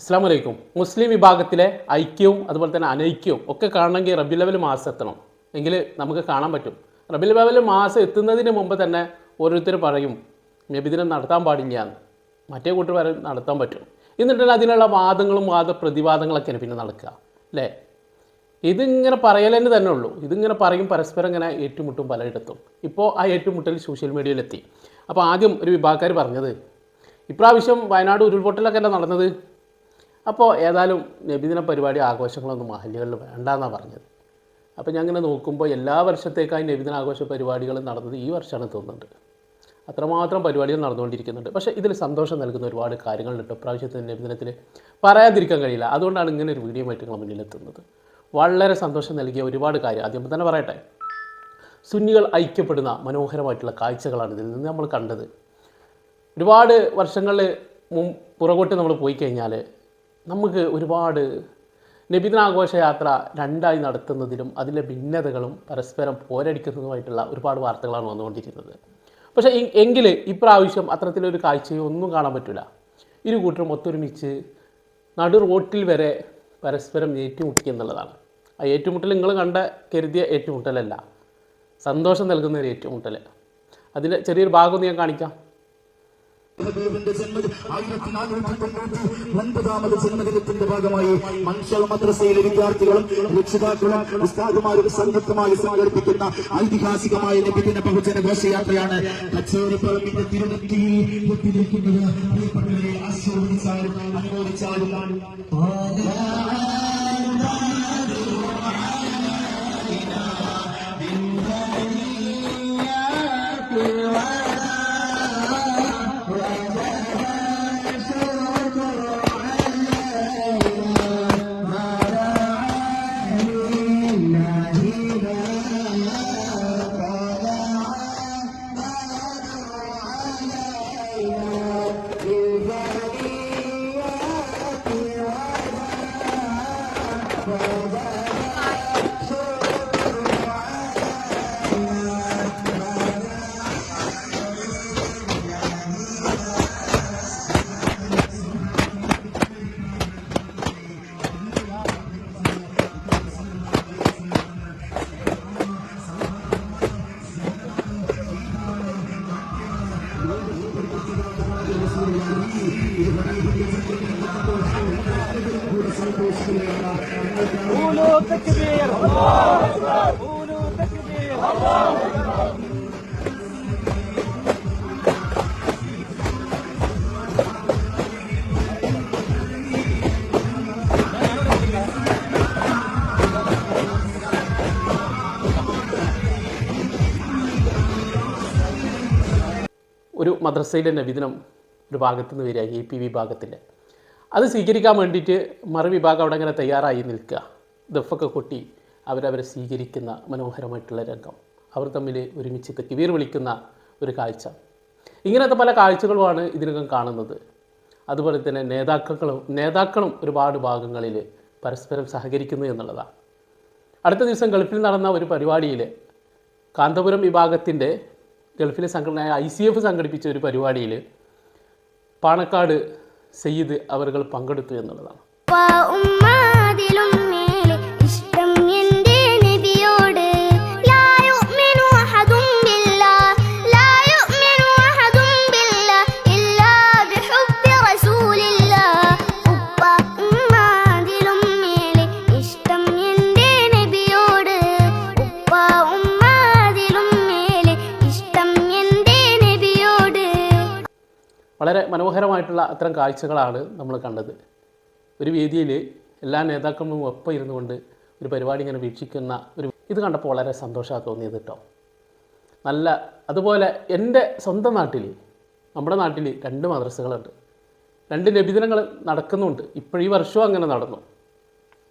അസ്സാം വലൈക്കും മുസ്ലിം വിഭാഗത്തിലെ ഐക്യവും അതുപോലെ തന്നെ അനൈക്യവും ഒക്കെ കാണണമെങ്കിൽ റബി ലെവൽ മാസം എത്തണം. എങ്കിൽ നമുക്ക് കാണാൻ പറ്റും. റബി ലെവൽ മാസം എത്തുന്നതിന് മുമ്പ് തന്നെ ഓരോരുത്തർ പറയും നബിദിനം നടത്താൻ പാടില്ല എന്ന്. മറ്റേ കൂട്ടർ പറയും നടത്താൻ പറ്റും. എന്നിട്ടുണ്ടെങ്കിൽ അതിനുള്ള വാദങ്ങളും വാദപ്രതിവാദങ്ങളൊക്കെയാണ് പിന്നെ നടക്കുക. അല്ലേ? ഇതിങ്ങനെ പറയലെന്ന് തന്നെ ഉള്ളൂ. ഇതിങ്ങനെ പറയും പരസ്പരം ഇങ്ങനെ ഏറ്റുമുട്ടും പലയിടത്തും. ഇപ്പോൾ ആ ഏറ്റുമുട്ടൽ സോഷ്യൽ മീഡിയയിലെത്തി അപ്പോൾ ആദ്യം ഒരു വിഭാഗക്കാർ പറഞ്ഞത് ഇപ്രാവശ്യം വയനാട് ഉരുൾപൊട്ടലൊക്കെ അല്ല നടന്നത്? അപ്പോൾ ഏതായാലും നബിദിന പരിപാടി ആഘോഷങ്ങളൊന്നും മഹല്ലുകളിൽ വേണ്ടെന്നാണ് പറഞ്ഞത്. അപ്പോൾ ഞാൻ ഇങ്ങനെ നോക്കുമ്പോൾ എല്ലാ വർഷത്തേക്കായി നബിദിന ആഘോഷ പരിപാടികൾ നടന്നത് ഈ വർഷമാണ് തോന്നുന്നുണ്ട്. അത്രമാത്രം പരിപാടികൾ നടന്നുകൊണ്ടിരിക്കുന്നുണ്ട്. പക്ഷേ ഇതിൽ സന്തോഷം നൽകുന്ന ഒരുപാട് കാര്യങ്ങളുണ്ട് പ്രാവശ്യത്തെ നബിദിനത്തിൽ പറയാതിരിക്കാൻ കഴിയില്ല. അതുകൊണ്ടാണ് ഇങ്ങനെ ഒരു വീഡിയോ ആയിട്ട് നിങ്ങളുടെ മുന്നിലെത്തുന്നത്. വളരെ സന്തോഷം നൽകിയ ഒരുപാട് കാര്യം ആദ്യം തന്നെ പറയട്ടെ. സുന്നികൾ ഐക്യപ്പെടുന്ന മനോഹരമായിട്ടുള്ള കാഴ്ചകളാണ് ഇതിൽ നിന്ന് നമ്മൾ കണ്ടത്. ഒരുപാട് വർഷങ്ങളിൽ മുൻ പുറകോട്ട് നമ്മൾ പോയി കഴിഞ്ഞാൽ നമുക്ക് ഒരുപാട് നബിദിനാഘോഷ യാത്ര രണ്ടായി നടത്തുന്നതിലും അതിലെ ഭിന്നതകളും പരസ്പരം പോരടിക്കുന്നതുമായിട്ടുള്ള ഒരുപാട് വാർത്തകളാണ് വന്നുകൊണ്ടിരിക്കുന്നത്. പക്ഷേ എങ്കിൽ ഇപ്രാവശ്യം അത്തരത്തിലൊരു കാഴ്ചയോ ഒന്നും കാണാൻ പറ്റില്ല ഇരു കൂട്ടരും ഒത്തൊരുമിച്ച് നടു റോട്ടിൽ വരെ പരസ്പരം ഏറ്റുമുട്ടിക്കുക എന്നുള്ളതാണ്. ആ ഏറ്റുമുട്ടൽ നിങ്ങൾ കണ്ട കരുതിയ ഏറ്റുമുട്ടലല്ല. സന്തോഷം നൽകുന്ന ഒരു ഏറ്റുമുട്ടൽ അതിന്റെ ചെറിയൊരു ഭാഗം ഞാൻ കാണിക്കാം. ഹബീബിന്റെ ജന്മ ആയിരത്തി നാനൂറ്റി തൊണ്ണൂറ്റി ഒൻപതാമത് ജന്മദിനത്തിന്റെ ഭാഗമായി മൻഷൽ മദ്രസയിലെ വിദ്യാർത്ഥികളും രക്ഷിതാക്കളും ഉസ്താദുമാരും സംയുക്തമായി സംഘടിപ്പിക്കുന്ന ഐതിഹാസികമായ ലഭിക്കുന്ന ബഹുജന ഘോഷയാത്രയാണ് കച്ചേരിപ്പറമ്പിന്റെ തിരുനെറ്റിയിൽ എത്തിയിരിക്കുന്നത്. അനുമോദിച്ചാലും ഒരു മദ്രസയിലെ നബിദിനം ഒരു ഭാഗത്തു നിന്ന് വരിക എ പി വിഭാഗത്തിന്റെ അത് സ്വീകരിക്കാൻ വേണ്ടിയിട്ട് മറുവിഭാഗം അവിടെ ഇങ്ങനെ തയ്യാറായി നിൽക്കുക. ദഫൊക്കെ കൊട്ടി അവരവരെ സ്വീകരിക്കുന്ന മനോഹരമായിട്ടുള്ള രംഗം. അവർ തമ്മിൽ ഒരുമിച്ച് കെട്ടിവീർ വിളിക്കുന്ന ഒരു കാഴ്ച. ഇങ്ങനത്തെ പല കാഴ്ചകളുമാണ് ഇതിനകം കാണുന്നത്. അതുപോലെ തന്നെ നേതാക്കളും നേതാക്കളും ഒരുപാട് ഭാഗങ്ങളിൽ പരസ്പരം സഹകരിക്കുന്നു എന്നുള്ളതാണ്. അടുത്ത ദിവസം ഗൾഫിൽ നടന്ന ഒരു പരിപാടിയിൽ കാന്തപുരം വിഭാഗത്തിന്റെ ഗൾഫിലെ സംഘടനയായ ഐ സി എഫ് സംഘടിപ്പിച്ച ഒരു പരിപാടിയിൽ പാണക്കാട് സയ്യിദ് അവരുകൾ പങ്കെടുത്തു എന്നുള്ളതാണ്. അത്തരം കാഴ്ചകളാണ് നമ്മൾ കണ്ടത്. ഒരു വേദിയിൽ എല്ലാ നേതാക്കളും ഒപ്പം ഇരുന്നു കൊണ്ട് ഒരു പരിപാടി ഇങ്ങനെ വീക്ഷിക്കുന്ന ഒരു ഇത് കണ്ടപ്പോൾ വളരെ സന്തോഷമാണ് തോന്നിയത് കേട്ടോ. നല്ല അതുപോലെ എന്റെ സ്വന്തം നാട്ടിൽ നമ്മുടെ നാട്ടിൽ രണ്ട് മദ്രസകളുണ്ട്. രണ്ട് നബിദിനങ്ങൾ നടക്കുന്നുണ്ട്. ഇപ്പോൾ ഈ വർഷവും അങ്ങനെ നടന്നു.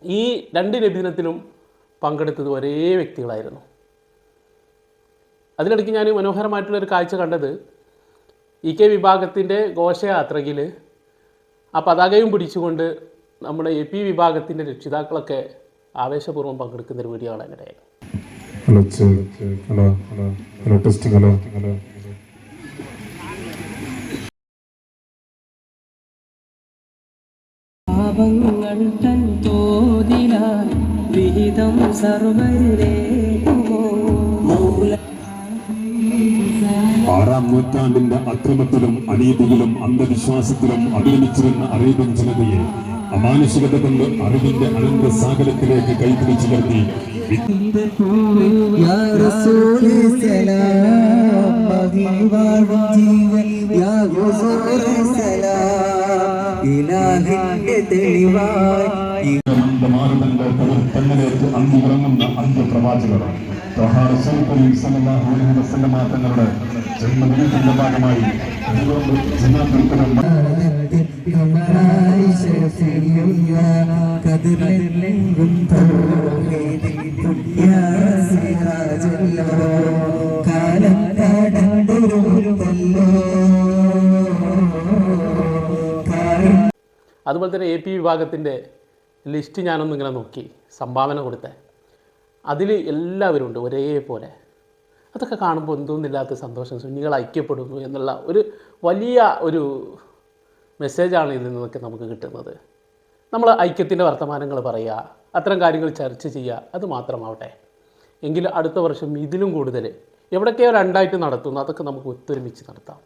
ഈ രണ്ട് നബിദിനത്തിലും പങ്കെടുത്തത് ഒരേ വ്യക്തികളായിരുന്നു. അതിനിടയ്ക്ക് ഞാൻ മനോഹരമായിട്ടുള്ളൊരു കാഴ്ച കണ്ടത് ഇ കെ വിഭാഗത്തിന്റെ ഘോഷയാത്രയിൽ ആ പതാകയും പിടിച്ചുകൊണ്ട് നമ്മുടെ എ പി വിഭാഗത്തിന്റെ രക്ഷിതാക്കളൊക്കെ ആവേശപൂർവം പങ്കെടുക്കുന്ന ഒരു വീഡിയോ ആണ് ഇടയായി hello hello hello hello testing hello hello. ദീപങ്ങൾ തൻ തോതിലായി വിഹിതം സർവരിലേക്കുമോ ആറാം നൂറ്റാണ്ടിന്റെ അക്രമത്തിലും അനീതിയിലും അന്ധവിശ്വാസത്തിലും അഭിനമിച്ചിരുന്ന അറേബ്യൻ ജനതയെ അമാനുഷികത കൊണ്ട് അറിവിന്റെ അനന്ത സാഗരത്തിലേക്ക് കൈപിടിച്ചു നിർത്തി യാ പ്രവാചകർ അന്ത്യപ്രവാചകർ തങ്ങളുടെ ജന്മദിനത്തിന്റെ ഭാഗമായി കാലം അതുപോലെ തന്നെ എ പി വിഭാഗത്തിന്റെ ലിസ്റ്റ് ഞാനൊന്നിങ്ങനെ നോക്കി സംഭാവന കൊടുത്തേ. അതിൽ എല്ലാവരും ഉണ്ട് ഒരേപോലെ. അതൊക്കെ കാണുമ്പോൾ എന്തോന്നില്ലാത്ത സന്തോഷം. സുന്നികൾ ഐക്യപ്പെടുന്നു എന്നുള്ള ഒരു വലിയ ഒരു മെസ്സേജാണ് ഇതിൽ നിന്നൊക്കെ നമുക്ക് കിട്ടുന്നത്. നമ്മൾ ഐക്യത്തിന്റെ വർത്തമാനങ്ങൾ പറയുക അത്തരം കാര്യങ്ങൾ ചർച്ച ചെയ്യുക അത് മാത്രമാവട്ടെ. എങ്കിൽ അടുത്ത വർഷം ഇതിലും കൂടുതൽ എവിടൊക്കെയോ രണ്ടായിട്ട് നടത്തുന്നു അതൊക്കെ നമുക്ക് ഒത്തൊരുമിച്ച് നടത്താം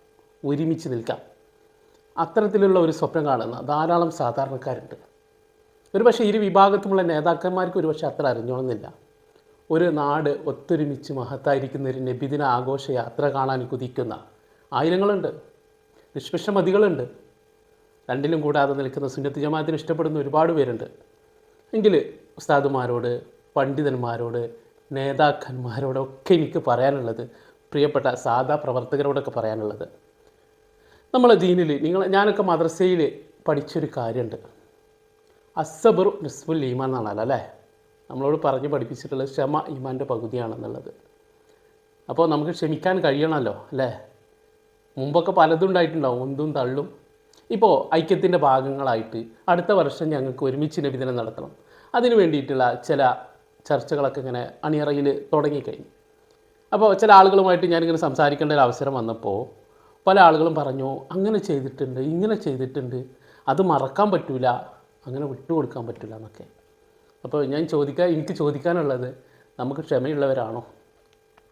ഒരുമിച്ച് നിൽക്കാം. അത്തരത്തിലുള്ള ഒരു സ്വപ്നം കാണുന്ന ധാരാളം സാധാരണക്കാരുണ്ട്. ഒരുപക്ഷെ ഇരു വിഭാഗത്തുമുള്ള നേതാക്കന്മാർക്ക് ഒരുപക്ഷെ അത്ര അറിഞ്ഞോണമെന്നില്ല ഒരു നാട് ഒത്തൊരുമിച്ച് മഹത്തായിരിക്കുന്ന ഒരു നബിദിന ആഘോഷ യാത്ര കാണാൻ കുതിക്കുന്ന ആയിരങ്ങളുണ്ട്. നിഷ്പക്ഷമതികളുണ്ട്. രണ്ടിലും കൂടാതെ നിൽക്കുന്ന സുന്നത്ത് ജമാഅത്തിന് ഇഷ്ടപ്പെടുന്ന ഒരുപാട് പേരുണ്ട്. എങ്കിൽ ഉസ്താദുമാരോട് പണ്ഡിതന്മാരോട് നേതാക്കന്മാരോടൊക്കെ എനിക്ക് പറയാനുള്ളത് പ്രിയപ്പെട്ട സാധാ പ്രവർത്തകരോടൊക്കെ പറയാനുള്ളത്. നമ്മളെ ദീനിൽ നിങ്ങൾ ഞാനൊക്കെ മദ്രസയിൽ പഠിച്ചൊരു കാര്യമുണ്ട് അസബർ നിസ്ഫുൽ ഈമാൻ എന്നാണല്ലോ അല്ലേ? നമ്മളോട് പറഞ്ഞ് പഠിപ്പിച്ചിട്ടുള്ള ക്ഷമ ഈമാന്റെ പകുതിയാണെന്നുള്ളത്. അപ്പോൾ നമുക്ക് ക്ഷമിക്കാൻ കഴിയണമല്ലോ അല്ലേ? മുമ്പൊക്കെ പലതും ഉണ്ടായിട്ടുണ്ടാവും ഒന്തും തള്ളും. ഇപ്പോൾ ഐക്യത്തിന്റെ ഭാഗങ്ങളായിട്ട് അടുത്ത വർഷം ഞങ്ങൾക്ക് ഒരുമിച്ച് നബിദിനം നടത്തണം. അതിനു വേണ്ടിയിട്ടുള്ള ചില ചർച്ചകളൊക്കെ ഇങ്ങനെ അണിയറയിൽ തുടങ്ങിക്കഴിഞ്ഞു. അപ്പോൾ ചില ആളുകളുമായിട്ട് ഞാനിങ്ങനെ സംസാരിക്കേണ്ട ഒരു അവസരം വന്നപ്പോൾ പല ആളുകളും പറഞ്ഞു അങ്ങനെ ചെയ്തിട്ടുണ്ട് ഇങ്ങനെ ചെയ്തിട്ടുണ്ട്. അത് മറക്കാൻ പറ്റില്ല അങ്ങനെ വിട്ടുകൊടുക്കാൻ പറ്റില്ല എന്നൊക്കെ. അപ്പോൾ ഞാൻ ചോദിക്കാൻ എനിക്ക് ചോദിക്കാനുള്ളത് നമുക്ക് ക്ഷമയുള്ളവരാണോ?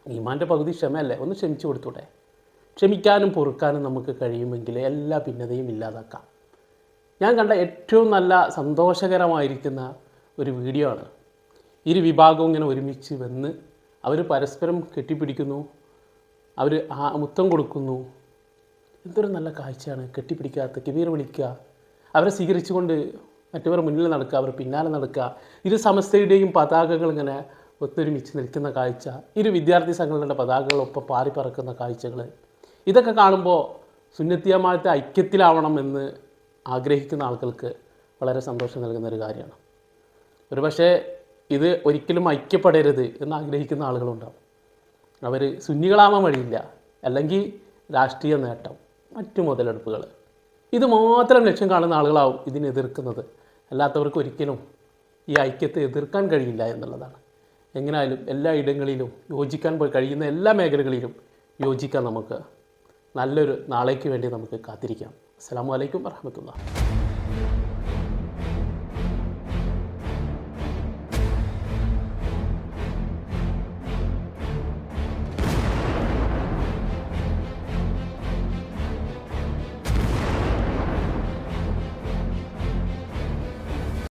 ഈമാന്റെ പകുതി ക്ഷമയല്ലേ? ഒന്ന് ക്ഷമിച്ചു കൊടുത്തൂടെ. ക്ഷമിക്കാനും പൊറുക്കാനും നമുക്ക് കഴിയുമെങ്കിൽ എല്ലാ ഭിന്നതയും ഇല്ലാതാക്കാം. ഞാൻ കണ്ട ഏറ്റവും നല്ല സന്തോഷകരമായിരിക്കുന്ന ഒരു വീഡിയോ ആണ്. ഇരു വിഭാഗവും ഇങ്ങനെ ഒരുമിച്ച് വന്ന് അവർ പരസ്പരം കെട്ടിപ്പിടിക്കുന്നു. അവർ മുത്തം കൊടുക്കുന്നു. എന്തൊരു നല്ല കാഴ്ചയാണ്. കെട്ടിപ്പിടിക്കാത്ത തെക്കിബീർ വിളിക്കുക. അവരെ സ്വീകരിച്ചുകൊണ്ട് മറ്റവർ മുന്നിൽ നടക്കുക അവർ പിന്നാലെ നടക്കുക. ഇരു സമസ്തയുടെയും പതാകകൾ ഇങ്ങനെ ഒത്തൊരുമിച്ച് നിൽക്കുന്ന കാഴ്ച ഇരു വിദ്യാർത്ഥി സംഘടനയുടെ പതാകകളൊപ്പം പാറി പറക്കുന്ന കാഴ്ചകൾ. ഇതൊക്കെ കാണുമ്പോൾ സുന്നത്തിയമായിട്ട് ഐക്യത്തിലാവണം എന്ന് ആഗ്രഹിക്കുന്ന ആളുകൾക്ക് വളരെ സന്തോഷം നൽകുന്ന ഒരു കാര്യമാണ്. ഒരുപക്ഷേ ഇത് ഒരിക്കലും ഐക്യപ്പെടരുത് എന്ന് ആഗ്രഹിക്കുന്ന ആളുകളുണ്ടാവും. അവർ സുന്നികളാവാൻ വഴിയില്ല. അല്ലെങ്കിൽ രാഷ്ട്രീയ നേട്ടം മറ്റു മുതലെടുപ്പുകൾ ഇത് മാത്രം ലക്ഷ്യം കാണുന്ന ആളുകളാവും ഇതിനെ എതിർക്കുന്നത്. അല്ലാത്തവർക്ക് ഒരിക്കലും ഈ ഐക്യത്തെ എതിർക്കാൻ കഴിയില്ല എന്നുള്ളതാണ്. എങ്ങനെയായാലും എല്ലാ ഇടങ്ങളിലും യോജിക്കാൻ കഴിയുന്ന എല്ലാ മേഖലകളിലും യോജിക്കാൻ നമുക്ക് നല്ലൊരു നാളേക്ക് വേണ്ടി നമുക്ക് കാത്തിരിക്കാം. അസ്സാം വലൈക്കും വർഹമത്തുള്ള